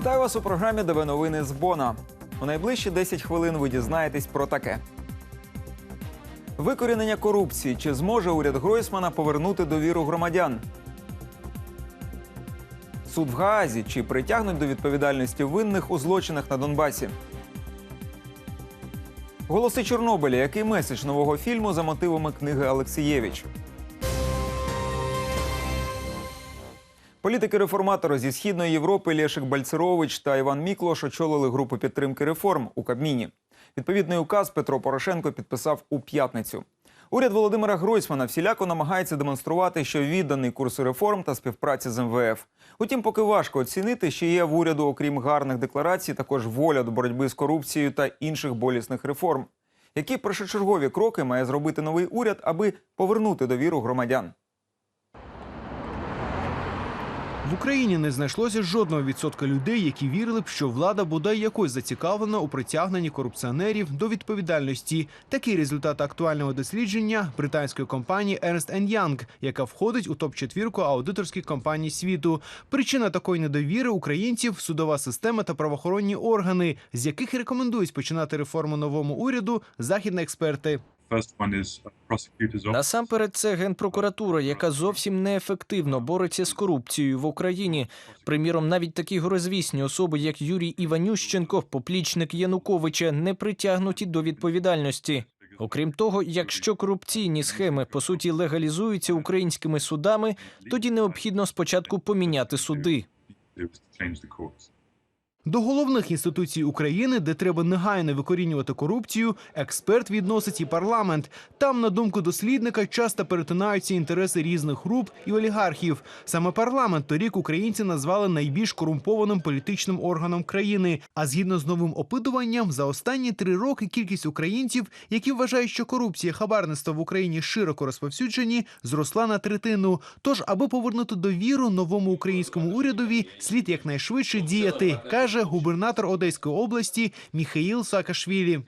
Вітаю вас у програмі ДВ новини з Бона. У найближчі 10 хвилин ви дізнаєтесь про таке. Викорінення корупції. Чи зможе уряд Гройсмана повернути довіру громадян? Суд в Гаазі. Чи притягнуть до відповідальності винних у злочинах на Донбасі? Голоси Чорнобиля. Який меседж нового фільму за мотивами книги Алексієвич? Політики-реформатори зі східної Європи Лєшик Бальцерович та Іван Міклош очолили групу підтримки реформ у Кабміні. Відповідний указ Петро Порошенко підписав у п'ятницю. Уряд Володимира Гройсмана всіляко намагається демонструвати, що відданий курсу реформ та співпраці з МВФ. Утім, поки важко оцінити, що є в уряду, окрім гарних декларацій, також воля до боротьби з корупцією та інших болісних реформ. Які першочергові кроки має зробити новий уряд, аби повернути довіру громадян? В Україні не знайшлося жодного відсотка людей, які вірили б, що влада бодай якось зацікавлена у притягненні корупціонерів до відповідальності. Такий результат актуального дослідження британської компанії Ernst Young, яка входить у топ четвірку аудиторських компаній світу. Причина такої недовіри українців судова система та правоохоронні органи, з яких рекомендують починати реформу новому уряду західні експерти. Uh. Насамперед, це генпрокуратура, яка зовсім неефективно бореться з корупцією в Україні. Приміром, навіть такі горозвісні особи, як Юрій Іванющенко, поплічник Януковича, не притягнуті до відповідальності. Окрім того, якщо корупційні схеми по суті легалізуються українськими судами, тоді необхідно спочатку поміняти суди. До головних інституцій України, де треба негайно викорінювати корупцію, експерт відносить і парламент. Там, на думку дослідника, часто перетинаються інтереси різних груп і олігархів. Саме парламент торік українці назвали найбільш корумпованим політичним органом країни. А згідно з новим опитуванням, за останні три роки кількість українців, які вважають, що корупція і хабарництво в Україні широко розповсюджені, зросла на третину. Тож, аби повернути довіру новому українському урядові, слід якнайшвидше діяти, каже губернатор Одеської області Міхаїл Саакашвілі.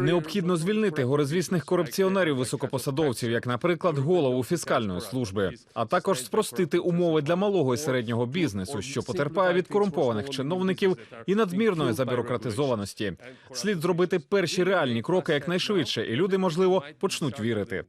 Необхідно звільнити горизвісних корупціонерів високопосадовців, як, наприклад, голову фіскальної служби, а також спростити умови для малого і середнього бізнесу, що потерпає від корумпованих чиновників і надмірної забюрократизованості. Слід зробити перші реальні кроки якнайшвидше, і люди, можливо, почнуть вірити.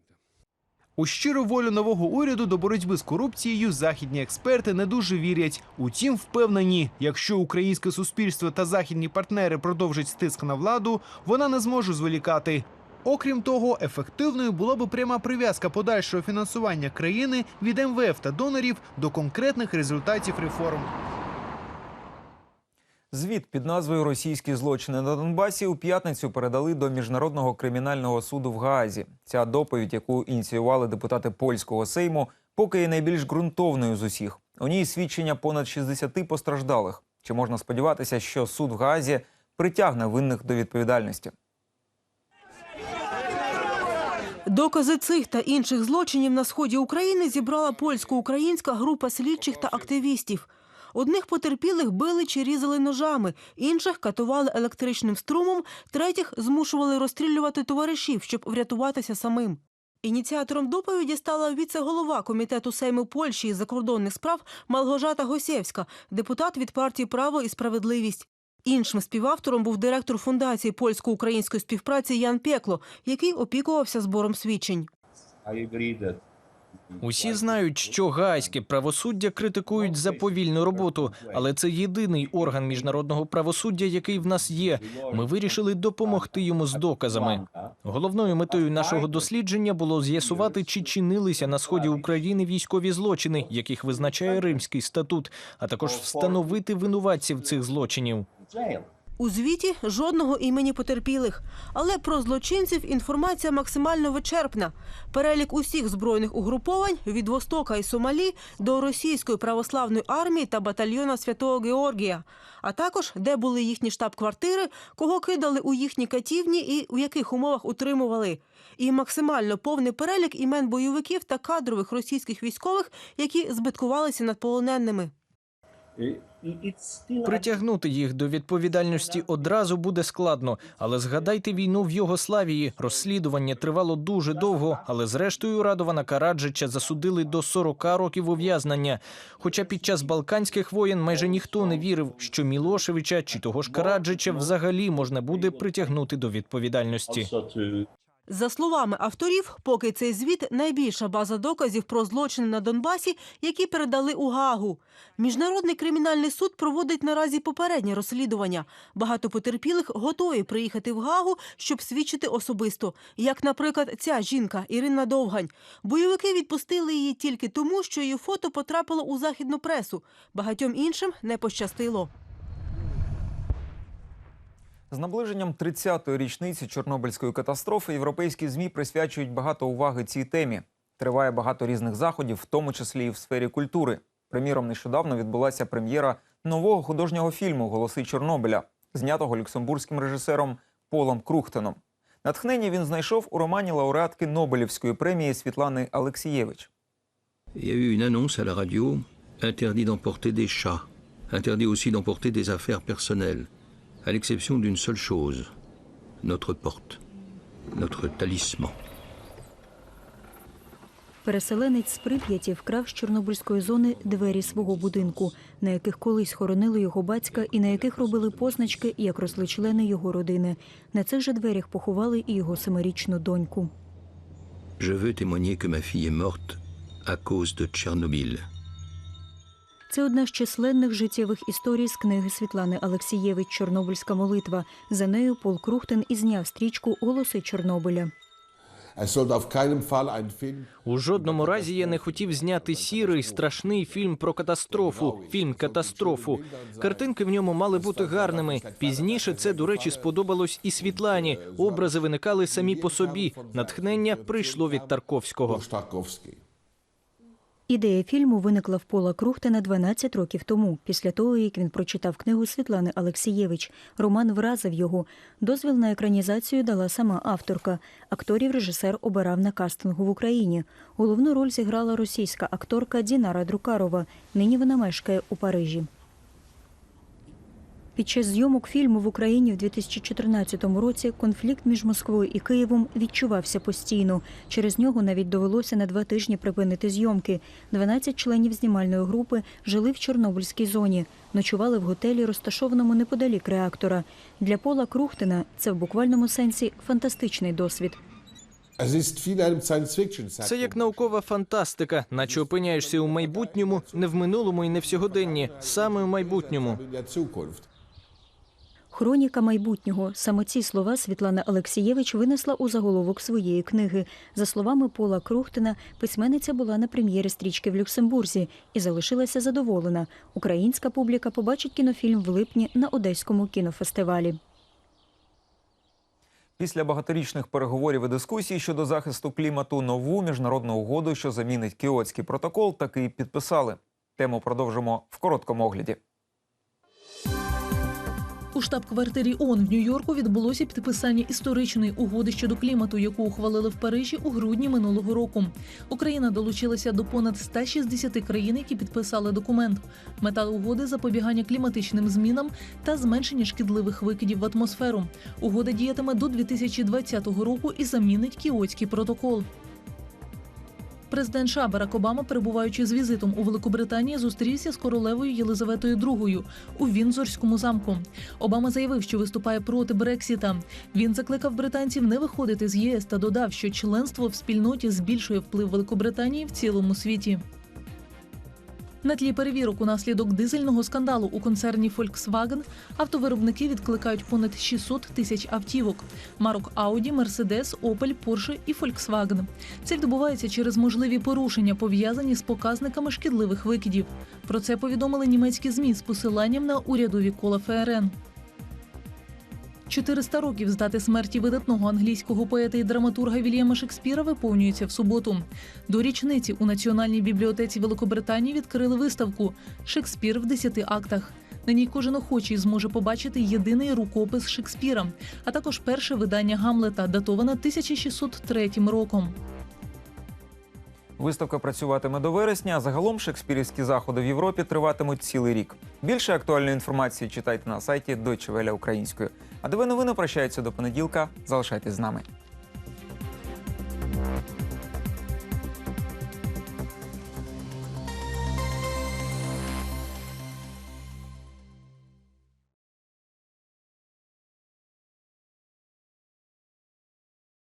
У щиру волю нового уряду до боротьби з корупцією західні експерти не дуже вірять. Утім, впевнені, якщо українське суспільство та західні партнери продовжать стиск на владу, вона не зможе зволікати. Окрім того, ефективною була б пряма прив'язка подальшого фінансування країни від МВФ та донорів до конкретних результатів реформ. Звіт під назвою Російські злочини на Донбасі у п'ятницю передали до міжнародного кримінального суду в Гаазі. Ця доповідь, яку ініціювали депутати польського сейму, поки є найбільш ґрунтовною з усіх. У ній свідчення понад 60 постраждалих. Чи можна сподіватися, що суд в Гаазі притягне винних до відповідальності? Докази цих та інших злочинів на сході України зібрала польсько-українська група слідчих та активістів. Одних потерпілих били чи різали ножами, інших катували електричним струмом, третіх змушували розстрілювати товаришів, щоб врятуватися самим. Ініціатором доповіді стала віце-голова комітету Сейму Польщі із закордонних справ Малгожата Госєвська, депутат від партії Право і справедливість. Іншим співавтором був директор фундації польсько-української співпраці Ян Пекло, який опікувався збором свідчень. Усі знають, що гайське правосуддя критикують за повільну роботу, але це єдиний орган міжнародного правосуддя, який в нас є. Ми вирішили допомогти йому з доказами. Головною метою нашого дослідження було з'ясувати, чи чинилися на сході України військові злочини, яких визначає Римський статут, а також встановити винуватців цих злочинів. У звіті жодного імені потерпілих, але про злочинців інформація максимально вичерпна. Перелік усіх збройних угруповань від Востока і Сомалі до російської православної армії та батальйона Святого Георгія, а також де були їхні штаб-квартири, кого кидали у їхні катівні і у яких умовах утримували. І максимально повний перелік імен бойовиків та кадрових російських військових, які збиткувалися над полоненими. Притягнути їх до відповідальності одразу буде складно, але згадайте війну в Югославії. Розслідування тривало дуже довго, але зрештою Радована Караджича засудили до 40 років ув'язнення. Хоча під час балканських воєн майже ніхто не вірив, що Мілошевича чи того ж Караджича взагалі можна буде притягнути до відповідальності. За словами авторів, поки цей звіт найбільша база доказів про злочини на Донбасі, які передали у Гаагу. Міжнародний кримінальний суд проводить наразі попереднє розслідування. Багато потерпілих готові приїхати в Гаагу, щоб свідчити особисто. Як, наприклад, ця жінка Ірина Довгань. Бойовики відпустили її тільки тому, що її фото потрапило у західну пресу. Багатьом іншим не пощастило. З наближенням 30-ї річниці Чорнобильської катастрофи європейські змі присвячують багато уваги цій темі. Триває багато різних заходів, в тому числі і в сфері культури. Приміром, нещодавно відбулася прем'єра нового художнього фільму Голоси Чорнобиля, знятого люксембурзьким режисером Полом Крухтеном. Натхнення він знайшов у романі лауреатки Нобелівської премії Світлани Алексієвич. Interdit d'emporter des chats, interdit aussi d'emporter des affaires personnelles, à l'exception d'une seule chose notre porte, notre talisman. Переселенець з Прип'яті вкрав з Чорнобильської зони двері свого будинку, на яких колись хоронили його батька і на яких робили позначки, як росли члени його родини. На цих же дверях поховали і його семирічну доньку. Je veux témoigner que ma fille est morte à cause de Tchernobyl. Це одна з численних життєвих історій з книги Світлани Алексієвич Чорнобильська молитва. За нею Пол Крухтен і зняв стрічку Голоси Чорнобиля. У жодному разі я не хотів зняти сірий страшний фільм про катастрофу. Фільм катастрофу. Картинки в ньому мали бути гарними. Пізніше це, до речі, сподобалось і Світлані. Образи виникали самі по собі. Натхнення прийшло від Тарковського. Ідея фільму виникла в Пола Крухтена 12 років тому, після того, як він прочитав книгу Світлани Алексієвич. Роман вразив його. Дозвіл на екранізацію дала сама авторка. Акторів режисер обирав на кастингу в Україні. Головну роль зіграла російська акторка Дінара Друкарова. Нині вона мешкає у Парижі. Під час зйомок фільму в Україні в 2014 році конфлікт між Москвою і Києвом відчувався постійно. Через нього навіть довелося на два тижні припинити зйомки. 12 членів знімальної групи жили в Чорнобильській зоні, ночували в готелі, розташованому неподалік реактора. Для Пола Крухтина це в буквальному сенсі фантастичний досвід. Це як наукова фантастика, наче опиняєшся у майбутньому, не в минулому і не в сьогоденні, саме у майбутньому. Хроніка майбутнього. Саме ці слова Світлана Алексієвич винесла у заголовок своєї книги. За словами Пола Крухтина, письменниця була на прем'єрі стрічки в Люксембурзі і залишилася задоволена. Українська публіка побачить кінофільм в липні на Одеському кінофестивалі. Після багаторічних переговорів і дискусій щодо захисту клімату нову міжнародну угоду, що замінить Кіотський протокол, таки підписали. Тему продовжимо в короткому огляді. У штаб-квартирі ООН в Нью-Йорку відбулося підписання історичної угоди щодо клімату, яку ухвалили в Парижі у грудні минулого року. Україна долучилася до понад 160 країн, які підписали документ. Мета угоди запобігання кліматичним змінам та зменшення шкідливих викидів в атмосферу. Угода діятиме до 2020 року і замінить Кіотський протокол. Президент США Барак Обама, перебуваючи з візитом у Великобританії, зустрівся з королевою Єлизаветою II у Вінзорському замку. Обама заявив, що виступає проти Брексіта. Він закликав британців не виходити з ЄС та додав, що членство в спільноті збільшує вплив Великобританії в цілому світі. На тлі перевірок унаслідок дизельного скандалу у концерні Volkswagen автовиробники відкликають понад 600 тисяч автівок марок Audi, Mercedes, Opel, Porsche і Volkswagen. Це відбувається через можливі порушення, пов'язані з показниками шкідливих викидів. Про це повідомили німецькі змі з посиланням на урядові кола ФРН. 400 років з дати смерті видатного англійського поета і драматурга Вільяма Шекспіра виповнюється в суботу. До річниці у Національній бібліотеці Великобританії відкрили виставку Шекспір в 10 актах. На ній кожен охочий зможе побачити єдиний рукопис Шекспіра, а також перше видання Гамлета, датоване 1603 роком. Виставка працюватиме до вересня, а загалом шекспірівські заходи в Європі триватимуть цілий рік. Більше актуальної інформації читайте на сайті Deutsche Welle українською. А диви новини прощаються до понеділка. Залишайтесь з нами.